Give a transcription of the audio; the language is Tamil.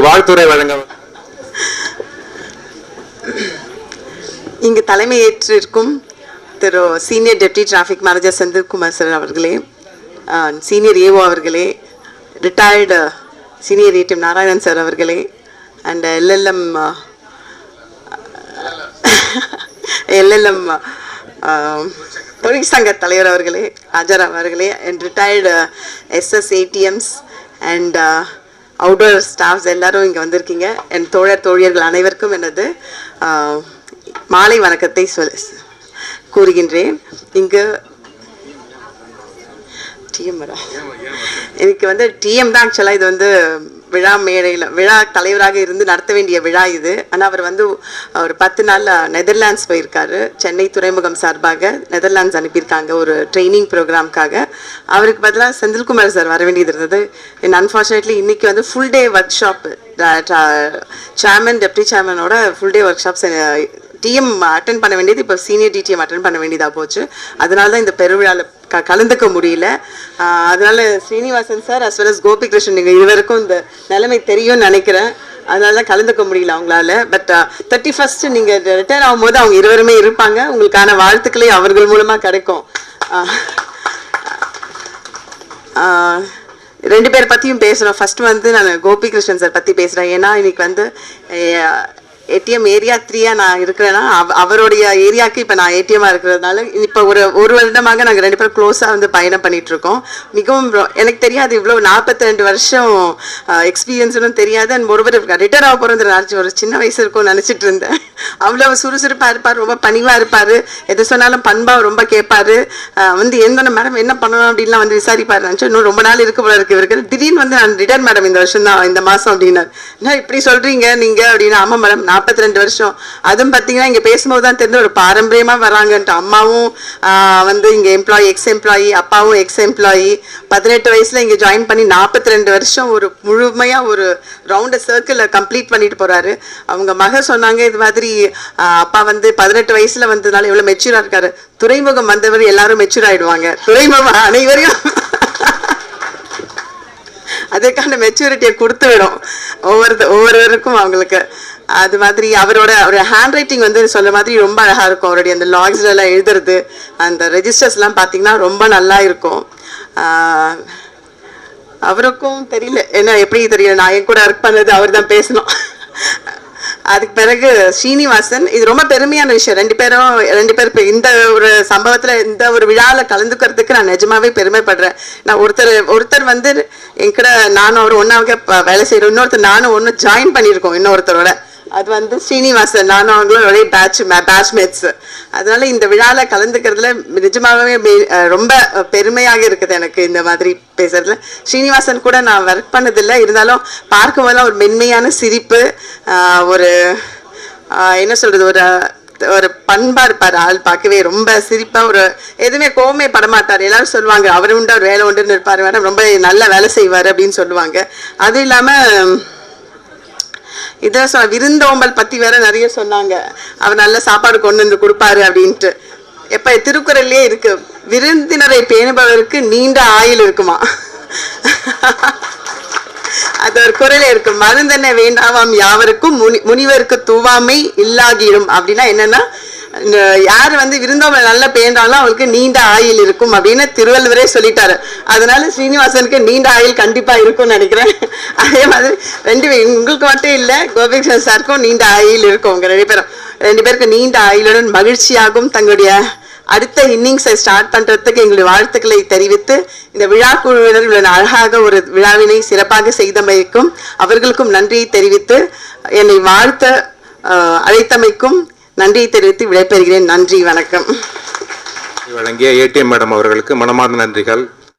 வாழ்த்துறை வழங்க இங்கு தலைமை ஏற்றிருக்கும் திரு senior deputy traffic manager Senthilkumar sir அவர்களே சீனியர் ஏஓ அவர்களே retired senior ATM Narayanan sir அவர்களே அண்ட் எல்எல்எம் எல்எல்எம் தொழிற்சங்க தலைவர் அவர்களே ஆஜர் அவர்களே and retired SS ATMs and outdoor staffs எல்லாரும் இங்கே வந்திருக்கீங்க. என் தோழர் தோழியர்கள் அனைவருக்கும் எனது மாலை வணக்கத்தை சொல் கூறுகின்றேன். இங்கு டிஎம் எனக்கு வந்து டிஎம் தான் ஆக்சுவலாக இது வந்து விழா மேடையில் விழா தலைவராக இருந்து நடத்த வேண்டிய விழா இது. ஆனால் அவர் வந்து ஒரு பத்து நாள் நெதர்லாண்ட்ஸ் போயிருக்காரு. சென்னை துறைமுகம் சார்பாக நெதர்லாண்ட்ஸ் அனுப்பியிருக்காங்க ஒரு ட்ரைனிங் ப்ரோக்ராம்க்காக அவருக்கு பதிலாக செந்தில்குமார் சார் வர வேண்டியது இருந்தது. அண்ட் அன்ஃபார்ச்சுனேட்லி இன்றைக்கி வந்து full day workshop chairman deputy சேர்மனோட full day workshops DM attend பண்ண வேண்டியது இப்போ சீனியர் டிடிஎம் அட்டன் பண்ண வேண்டியதாக போச்சு. அதனால தான் இந்த பெருவிழாவில் க கலந்துக்க முடியல. அதனால Srinivasan sir as well as Gopikrishnan நீங்கள் இருவருக்கும் இந்த நிலைமை தெரியும்னு நினைக்கிறேன். அதனால தான் கலந்துக்க முடியல அவங்களால. பட் தேர்ட்டி ஃபர்ஸ்ட் நீங்கள் ரிட்டையர் ஆகும்போது அவங்க இருவருமே இருப்பாங்க. உங்களுக்கான வாழ்த்துக்களே அவர்கள் மூலமாக கிடைக்கும். ரெண்டு பேர் பற்றியும் பேசுகிறோம் ஃபஸ்ட்டு வந்து நான் கோபிகிருஷ்ணன் சார் பற்றி பேசுகிறேன் ஏன்னா இன்னைக்கு வந்து ஏடிஎம் ஏரியா த்ரீயா நான் இருக்கிறேன்னா அவருடைய ஏரியாவுக்கு இப்போ நான் ஏடிஎம்மாக இருக்கிறதுனால இப்போ ஒரு ஒரு வருடமாக நாங்கள் ரெண்டு பேரும் க்ளோஸாக வந்து பயணம் பண்ணிட்டு இருக்கோம் மிகவும் எனக்கு தெரியாது இவ்வளோ நாற்பத்தி ரெண்டு வருஷம் எக்ஸ்பீரியன்ஸ்னும் தெரியாது. அண்ட் ஒருவர் ரிட்டையர் ஆக போகிறது நினச்சி ஒரு சின்ன வயசு இருக்கும்னு நினச்சிட்டு இருந்தேன். அவ்வளோ சுறுசுறுப்பாக இருப்பார் ரொம்ப பணிவாக இருப்பார். எது சொன்னாலும் பண்பாக ரொம்ப கேட்பாரு. வந்து எந்த மேடம் என்ன பண்ணணும்? அப்படின்லாம் வந்து விசாரிப்பார். நினச்சி இன்னும் ரொம்ப நாள் இருக்க போல இருக்கு இவருக்கு. திடீர்னு வந்து நான் ரிட்டர்ன் மேடம் இந்த வருஷம் தான் இந்த மாதம் அப்படின்னார். என்ன இப்படி சொல்கிறீங்க நீங்கள் அப்படின்னா ஆமாம் மேடம் நாற்பத்தி ரெண்டு வருஷம். அதுவும் பார்த்தீங்கன்னா இங்கே பேசும்போது தான் தெரிஞ்ச ஒரு பாரம்பரியமாக வராங்கன்ட்டு. அம்மாவும் ஆஹ் வந்து இங்கே எம்ப்ளாயி எக்ஸ் எம்ப்ளாயி அப்பாவும் எக்ஸ் எம்ப்ளாயி பதினெட்டு வயசில் இங்கே ஜாயின் பண்ணி நாற்பத்தி ரெண்டு வருஷம் ஒரு முழுமையாக ஒரு ரவுண்டு சர்க்கிளில் கம்ப்ளீட் பண்ணிட்டு போகிறாரு அவங்க மக சொன்னாங்க இது மாதிரி அப்பா வந்து பதினெட்டு வயசில் வந்ததுனால எவ்வளோ மெச்சூராக இருக்காரு. துறைமுகம் வந்தவர் எல்லாரும் மெச்சூர் ஆயிடுவாங்க. துறைமுகம் அனைவரையும் அதற்கான மெச்சூரிட்டியை கொடுத்து விடும். ஒவ்வொரு ஒவ்வொருவருக்கும் அவங்களுக்கு. அது மாதிரி அவரோட அவரோட ஹேண்ட் ரைட்டிங் வந்து சொல்ல மாதிரி ரொம்ப அழகாக இருக்கும். அவருடைய அந்த லாக்ஸ்ல எல்லாம் எழுதுறது அந்த ரெஜிஸ்டர்ஸ்லாம் பார்த்தீங்கன்னா ரொம்ப நல்லா இருக்கும். அவருக்கும் தெரியல. என்ன எப்படி தெரியல நான் என் கூட ஒர்க் பண்ணது அவர் தான் பேசணும். அதுக்கு பிறகு ஸ்ரீனிவாசன் இது ரொம்ப பெருமையான விஷயம். ரெண்டு பேரும் ரெண்டு பேர் இந்த ஒரு சம்பவத்துல இந்த ஒரு விழாவில் கலந்துக்கிறதுக்கு நான் நிஜமாவே பெருமைப்படுறேன். நான் ஒருத்தர் ஒருத்தர் வந்து என்கிட்ட நானும் அவர் ஒன்னாக வேலை செய்யறோம் இன்னொருத்தர் நானும் ஒன்று ஜாயின் பண்ணியிருக்கோம் இன்னொருத்தரோட. அது வந்து ஸ்ரீனிவாசன் நானும் அவங்களும் ஒரே பேட்ச் பேட்ச்மேட்ஸ் அதனால இந்த விழாவில் கலந்துக்கிறதுல நிஜமாகவே ரொம்ப பெருமையாக இருக்குது எனக்கு இந்த மாதிரி பேசுறதுல. ஸ்ரீனிவாசன் கூட நான் ஒர்க் பண்ணதில்லை. இருந்தாலும் பார்க்கும்போதெல்லாம் ஒரு மென்மையான சிரிப்பு ஒரு என்ன சொல்றது ஒரு ஒரு பண்பா இருப்பார் ஆள் பார்க்கவே. ரொம்ப சிரிப்பா ஒரு எதுவுமே கோவமே படமாட்டார். எல்லாரும் சொல்லுவாங்க அவர் உண்டு அவர் வேலை உண்டுன்னு இருப்பாரு. மேடம் ரொம்ப நல்ல வேலை செய்வார் அப்படின்னு சொல்லுவாங்க. அதுவும் இல்லாம இதான் சொ விருந்தோம்பல் பத்தி வேற நிறைய சொன்னாங்க. அவர் நல்ல சாப்பாடு கொண்டு வந்து கொடுப்பாரு அப்படின்ட்டு. எப்ப திருக்குறள்லயே இருக்கு. விருந்தினரை பேணுபவருக்கு நீண்ட ஆயுள் இருக்குமா? அது ஒரு குரலே இருக்கு. மருந்தென்ன வேண்டாமாம் யாவருக்கும் முனி முனிவருக்கு தூவாமை இல்லாகிடும் அப்படின்னா என்னன்னா யார் வந்து விருந்தோம்பல் நல்லா பேண்டாலும் அவளுக்கு நீண்ட ஆயுள் இருக்கும் அப்படின்னு திருவள்ளுவரே சொல்லிட்டாரு. அதனால ஸ்ரீனிவாசனுக்கு நீண்ட ஆயுள் கண்டிப்பா இருக்கும்னு நினைக்கிறேன். அதே மாதிரி ரெண்டு பேர் உங்களுக்கு மட்டும் இல்ல கோபிகிருஷ்ணன் சாருக்கும் நீண்ட ஆயில் இருக்கும் உங்க ரெண்டு பேரும். ரெண்டு பேருக்கு நீண்ட ஆயுளுடன் மகிழ்ச்சியாகவும் தங்களுடைய அடுத்த இன்னிங்ஸை ஸ்டார்ட் பண்றதுக்கு எங்களுடைய வாழ்த்துக்களை தெரிவித்து இந்த விழா குழுவினர் அழகாக ஒரு விழாவினை சிறப்பாக செய்தமைக்கும் அவர்களுக்கும் நன்றியை தெரிவித்து என்னை வாழ்த்த அழைத்தமைக்கும் நன்றியை தெரிவித்து விடைபெறுகிறேன். நன்றி வணக்கம். வழங்கிய ஏடிஎம் மேடம் அவர்களுக்கு மனமார்ந்த நன்றிகள்.